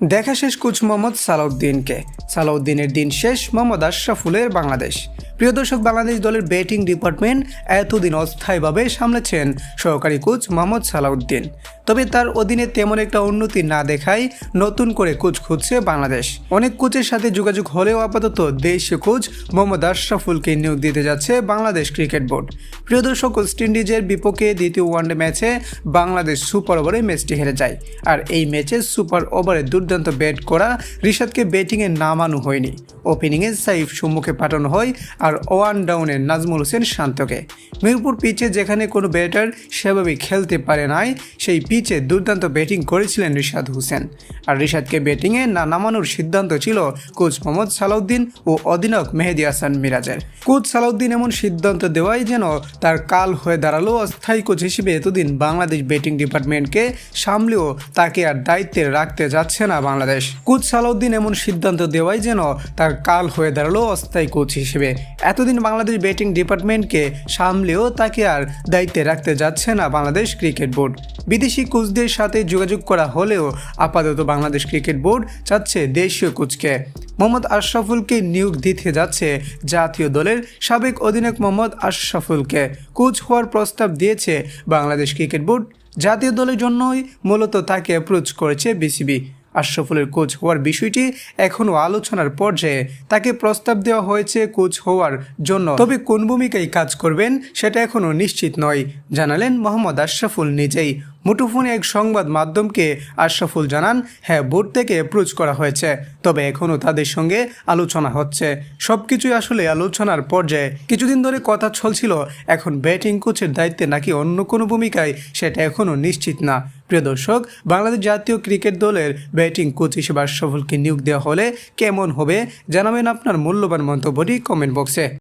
দেখা শেষ কোচ মোহাম্মদ সালাউদ্দিনকে। সালাউদ্দিনের দিন শেষ মোহাম্মদ আশরাফুলের বাংলাদেশ। প্রিয় দর্শক, বাংলাদেশ দলের ব্যাটিং ডিপার্টমেন্ট এতদিন অস্থায়ীভাবে সামলেছেন সহকারী কোচ মোহাম্মদ সালাউদ্দিন। তবে তার অধীনে তেমন একটা উন্নতি না দেখায় নতুন করে কোচ খুঁজছে বাংলাদেশ। অনেক কোচের সাথে যোগাযোগ হলেও আপাতত দেশীয় কোচ মোহাম্মদ আশরাফুলকে নিয়োগ দিতে যাচ্ছে বাংলাদেশ ক্রিকেট বোর্ড। প্রিয় দর্শক, ওয়েস্ট ইন্ডিজের বিপক্ষে দ্বিতীয় ওয়ানডে ম্যাচে বাংলাদেশ সুপার ওভারে ম্যাচটি হেরে যায়। আর এই ম্যাচে সুপার ওভারে দুর্দান্ত ব্যাট করা রিশাদকে ব্যাটিংয়ে নামানো হয়নি। ওপেনিংয়ে সাইফ সম্মুখে পাঠানো হয় আর ওয়ান ডাউনে নাজমুল হোসেন শান্তকে। মিরপুর পিচে যেখানে কোনো ব্যাটার সেভাবে খেলতে পারে নাই, সেই পিচে দুর্দান্ত ব্যাটিং করেছিলেন রিশাদ হোসেন। আর রিশাদকে ব্যাটিংয়ে না নামানোর সিদ্ধান্ত ছিল কোচ মোহাম্মদ সালাউদ্দিন ও অধিনায়ক মেহেদি হাসান মিরাজের। কোচ সালাউদ্দিন এমন সিদ্ধান্ত দেওয়াই যেন তার কাল হয়ে দাঁড়াল, অস্থায়ী কোচ হিসেবে এতদিন বাংলাদেশ ব্যাটিং ডিপার্টমেন্টকে সামলেও তাকে আর দায়িত্বে রাখতে যাচ্ছে না বাংলাদেশ। কোচ সালাউদ্দিন এমন সিদ্ধান্ত দেওয়াই যেন তার কাল হয়ে দাঁড়াল, অস্থায়ী কোচ হিসেবে। এতদিন বাংলাদেশ ব্যাটিং ডিপার্টমেন্টকে সামলেও তাকে আর দায়িত্বে রাখতে যাচ্ছে না বাংলাদেশ ক্রিকেট বোর্ড। বিদেশি কোচদের সাথে যোগাযোগ করা হলেও আপাতত বাংলাদেশ ক্রিকেট বোর্ড চাচ্ছে দেশীয় কোচকে। মোহাম্মদ আশরাফুলকে নিয়োগ দিতে যাচ্ছে জাতীয় দলের সাবেক অধিনায়ক মোহাম্মদ আশরাফুলকে। কোচ হওয়ার প্রস্তাব দিয়েছে বাংলাদেশ ক্রিকেট বোর্ড। জাতীয় দলের জন্যই মূলত তাকে অ্যাপ্রোচ করেছে বিসিবি। আশরাফুলের কোচ হওয়ার বিষয়টি এখনও আলোচনার পর্যায়ে। তাকে প্রস্তাব দেওয়া হয়েছে কোচ হওয়ার জন্য। তবে কোন ভূমিকায় কাজ করবেন সেটা এখনও নিশ্চিত নয়, জানালেন মোহাম্মদ আশরাফুল নিজেই। মুঠোফোনে এক সংবাদ মাধ্যমকে আশরাফুল জানান হ্যাঁ বোর্ড থেকে অ্যাপ্রোচ করা হয়েছে, তবে এখনও তাদের সঙ্গে আলোচনা হচ্ছে। সব কিছুই আসলে আলোচনার পর্যায়ে। কিছুদিন ধরে কথা চলছিল, এখন ব্যাটিং কোচের দায়িত্বে নাকি অন্য কোনো ভূমিকায়, সেটা এখনও নিশ্চিত না। প্রিয় দর্শক, বাংলাদেশ জাতীয় ক্রিকেট দলের ব্যাটিং কোচ হিসেবে আশরাফুলকে নিয়োগ দেওয়া হলে কেমন হবে, জানাবেন আপনার মূল্যবান মন্তব্যটি কমেন্ট বক্সে